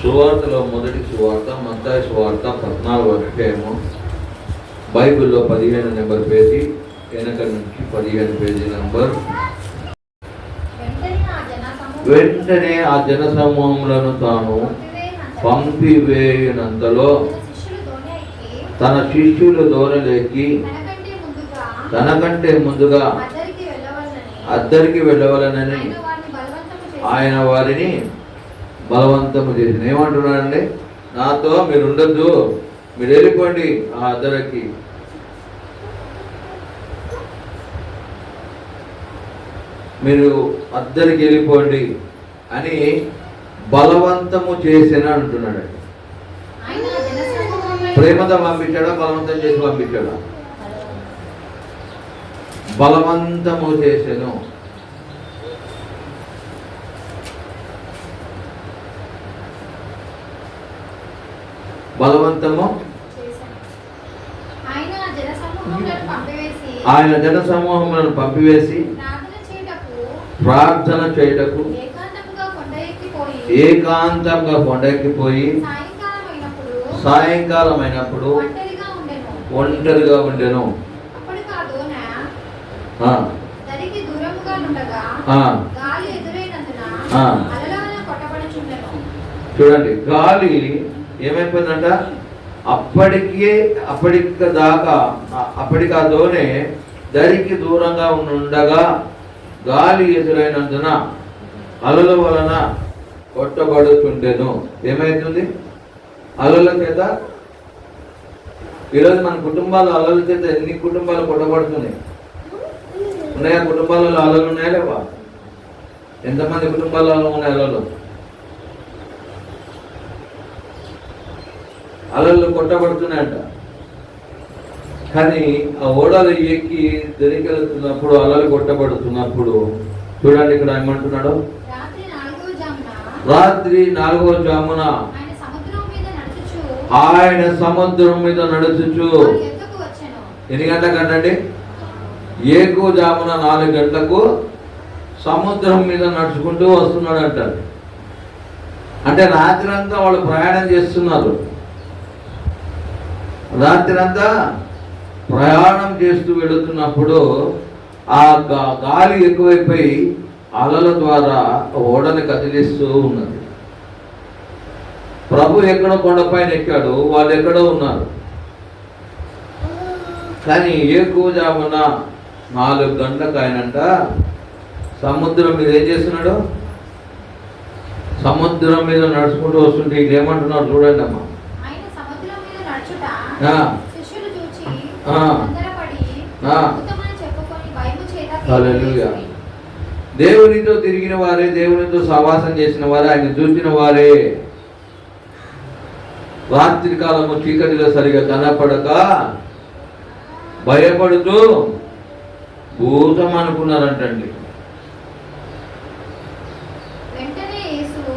సువార్తలో మొదటి సువార్త మత్తాయి సువార్త పద్నాలుగు అధ్యాయము. బైబిల్లో పదిహేను నెంబర్ పేజీ వెనక నుంచి పదిహేను పేజీ నెంబర్. వెంటనే ఆ జన సమూహములను తాను పంపివేయనంతలో తన శిష్యులు ధోని దోరలేకి తనకంటే ముందుగా అద్దరికి వెళ్ళవలనని ఆయన వారిని బలవంతము చేసిన. ఏమంటున్నాడండి నాతో మీరు ఉండొద్దు మీరు వెళ్ళిపోండి ఆ అద్దరికి. మీరు అద్దరికి వెళ్ళిపోండి అని బలవంతము చేసిన అంటున్నాడు. ప్రేమతో పంపించాడా బలవంతం చేసి పంపించాడా? బలవంతము చేసెను. బలవంతము. ఆయన జన సమూహములను పంపివేసి ప్రార్థన చేయుటకు ఏకాంతంగా కొండెక్కిపోయి సాయంకాలం అయినప్పుడు ఒంటరిగా ఉండెను. చూడండి గాలి ఏమైపోయిందంట? అప్పటికే అప్పటిక దాకా ఆ- అప్పటికి ఆ దరికి దూరంగా ఉండగా గాలి ఎదురైనందున అలల వలన కొట్టబడుతుండెను. ఏమైతుంది? అలల చేత? ఈరోజు మన కుటుంబాలు అలల చేత ఎన్ని కుటుంబాలు కొట్టబడుతున్నాయి? ఉన్నాయా కుటుంబాలలో అలలు ఉన్నాయా లేవా? ఎంతమంది కుటుంబాలలో ఉన్నాయి అలలు? అలలు కొట్టబడుతున్నాయంట. కానీ ఆ ఓడలు ఎక్కి దరికెళ్తున్నప్పుడు అలలు కొట్టబడుతున్నప్పుడు చూడండి ఇక్కడ ఏమంటున్నాడు? రాత్రి నాలుగవ జామున ఆయన సముద్రం మీద నడుచుచు. ఎన్ని గంటలకు అంటండి? ఏకు జామున నాలుగు గంటలకు సముద్రం మీద నడుచుకుంటూ వస్తున్నాడు అంటారు అంటే రాత్రి అంతా వాళ్ళు ప్రయాణం చేస్తున్నారు. రాత్రంతా ప్రయాణం చేస్తూ వెళుతున్నప్పుడు ఆ గా- గాలి ఎక్కువైపోయి అలల ద్వారా ఓడని కదిలిస్తూ ఉన్నది. ప్రభు ఎక్కడో కొండపైన ఎక్కాడు వాళ్ళు ఎక్కడో ఉన్నారు. కానీ ఏ కూజామున నాలుగు గంటలకు ఆయనంట సముద్రం మీద ఏం చేస్తున్నాడు? సముద్రం మీద నడుచుకుంటూ వస్తుంటే ఇది ఏమంటున్నారు చూడండి అమ్మా దేవునితో తిరిగిన వారే దేవునితో సహవాసం చేసిన వారే ఆయన చూసిన వారే. రాత్రి కాలము చీకటిలో సరిగా కనపడక భయపడుతూ భూతం అనుకున్నారంటండి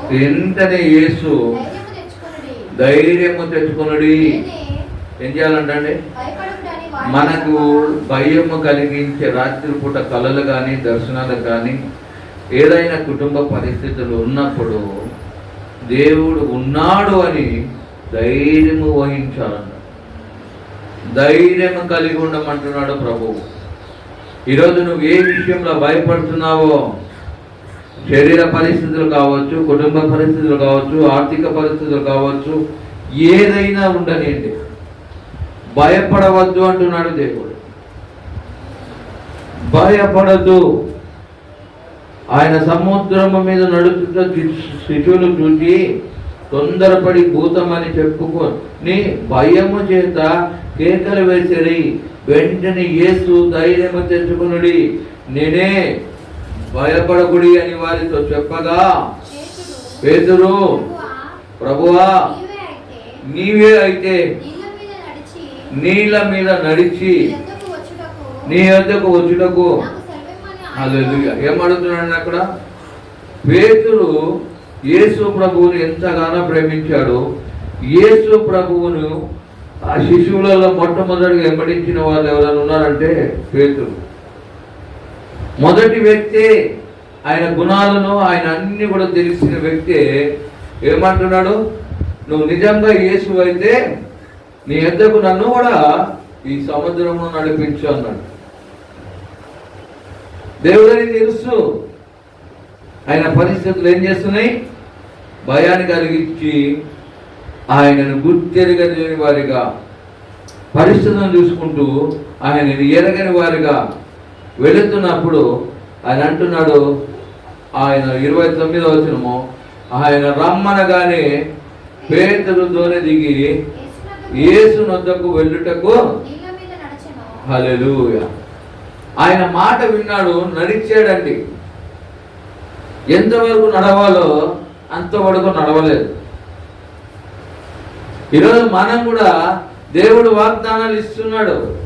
వెంటనే యేసు యేసు ధైర్యము తెచ్చుకొనుడి. ఏం చేయాలంటే మనకు భయము కలిగించే రాత్రిపూట కళలు కానీ దర్శనాలు కానీ ఏదైనా కుటుంబ పరిస్థితులు ఉన్నప్పుడు దేవుడు ఉన్నాడు అని ధైర్యము వహించాలన్న ధైర్యం కలిగి ఉండమంటున్నాడు ప్రభువు ఈరోజు నువ్వు ఏ విషయంలో భయపడుతున్నావో శరీర పరిస్థితులు కావచ్చు కుటుంబ పరిస్థితులు కావచ్చు ఆర్థిక పరిస్థితులు కావచ్చు ఏదైనా ఉండనియండి. భయపడవద్దు అంటున్నాడు దేవుడు. భయపడద్దు. ఆయన సముద్రము మీద నడుచుట శిశువులు చూసి తొందరపడి భూతమని చెప్పుకొని భయము చేత కేకలు వేసిరి. వెంటనే యేసు ధైర్యము తెచ్చుకునుడి. నేనే భయపడకుడి అని వారితో చెప్పగా పేతురు ప్రభువా, నీవే అయితే నీళ్ళ మీద నడిచి నీ వద్దకు వచ్చుటకు. హల్లెలూయా. ఏమడుగుతున్నాడు అక్కడ? పేతురు యేసు ప్రభువుని ఎంతగానో ప్రేమించాడు. యేసు ప్రభువును ఆ శిశువులలో మొట్టమొదటిగా వెంబడించిన వాళ్ళు ఎవరైనా ఉన్నారంటే పేతురు. మొదటి వ్యక్తి ఆయన గుణాలను ఆయన అన్ని కూడా తెలిసిన వ్యక్తి ఏమంటున్నాడు? నువ్వు నిజంగా యేసు అయితే నీ ఎద్దకు నన్ను కూడా ఈ సముద్రంలో నడిపించు అన్నాడు. దేవుడని తెలుసు. ఆయన పరిస్థితులు ఏం చేస్తున్నాయి? భయాన్ని కలిగించి ఆయనను గుర్తెరగని వారిగా పరిస్థితులను చూసుకుంటూ ఆయనని ఎరగని వారిగా వెళుతున్నప్పుడు ఆయన అంటున్నాడు ఆయన ఇరవై తొమ్మిదో వచ్చినము ఆయన రమ్మనగానే పేతురు దోనె దిగి యేసు నొద్దకు వెళ్ళుటకు హల్లెలూయా. ఆయన మాట విన్నాడు నడిచాడండి. ఎంతవరకు నడవాలో అంతవరకు నడవలేదు. ఈరోజు మనం కూడా దేవుడు వాగ్దానాలు ఇస్తున్నాడు.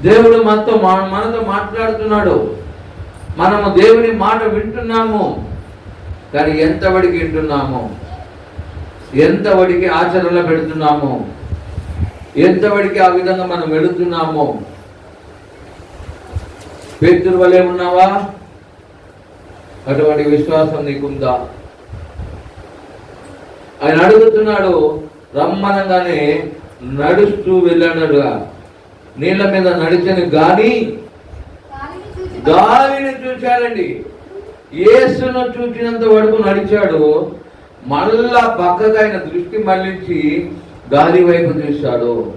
దేవుడు మనతో మనతో మాట్లాడుతున్నాడు. మనము దేవుని మాట వింటున్నాము. కానీ ఎంతవడికి వింటున్నాము? ఎంతవడికి ఆచరణలో పెడుతున్నాము? ఎంతవరకు ఆ విధంగా మనం వెళుతున్నామో? పేతురు వలె ఉన్నావా? అటువంటి విశ్వాసం నీకుందా? ఆయన అడుగుతున్నాడు రమ్మనగానే నడుస్తూ వెళ్ళాడుగా నీళ్ళ మీద నడిచని గాని గాలిని చూశాడండి యేసును చూసినంత వరకు నడిచాడు. మళ్ళా పక్కగా ఆయన దృష్టి మళ్ళించి గాలి వైపు చూశాడు.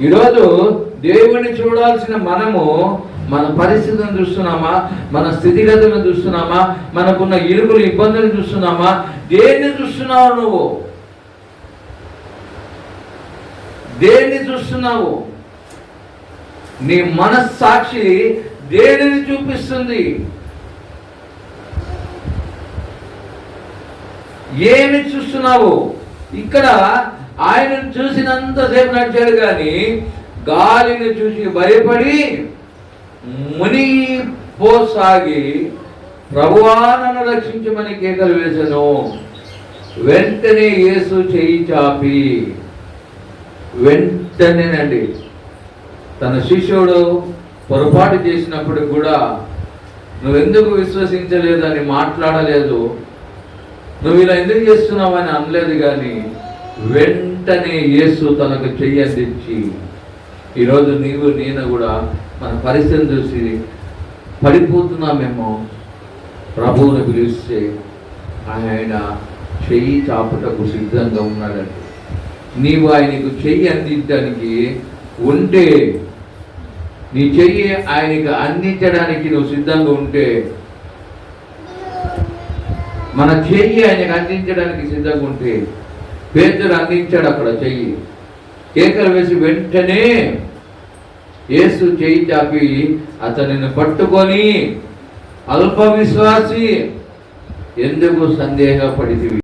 ఈరోజు దేవుని చూడాల్సిన మనము మన పరిస్థితులను చూస్తున్నామా? మన స్థితిగతులను చూస్తున్నామా? మనకున్న ఇరుకులు ఇబ్బందులు చూస్తున్నామా? దేన్ని చూస్తున్నావు నువ్వు? దేన్ని చూస్తున్నావు? నీ మనస్సాక్షి దేనిని చూపిస్తుంది? ఏమి చూస్తున్నావు? ఇక్కడ ఆయనను చూసినంతసేపు నడిచాడు కానీ గాలిని చూసి భయపడి మునిగిపోసాగి ప్రభువానను రక్షించమని కేకలు వేశాను. వెంటనే యేసు చేయి చాపి. వెంటనేనండి. తన శిష్యుడు పొరపాటు చేసినప్పుడు కూడా నువ్వెందుకు విశ్వసించలేదని మాట్లాడలేదు? నువ్వు ఇలా ఎందుకు చేస్తున్నావు అని అనలేదు కానీ వెంటనే యేసు తనకు చెయ్యి అందించి ఈరోజు నీవు నేను కూడా మన పరిస్థితిని చూసి పడిపోతున్నామేమో. ప్రభువుని పిలిస్తే ఆయన చెయ్యి చాపుటకు సిద్ధంగా ఉన్నాడండి. నీవు ఆయనకు చెయ్యి అందించడానికి ఉంటే నీ చెయ్యి ఆయనకు అందించడానికి నువ్వు సిద్ధంగా ఉంటే మన చెయ్యి ఆయనకు అందించడానికి సిద్ధంగా ఉంటే పేదలు అందించాడు అక్కడ చెయ్యి. కేకలు వేసి వెంటనే యేసు చెయ్యి చాపి అతనిని పట్టుకొని అల్ప విశ్వాసి ఎందుకు సందేహపడితివి?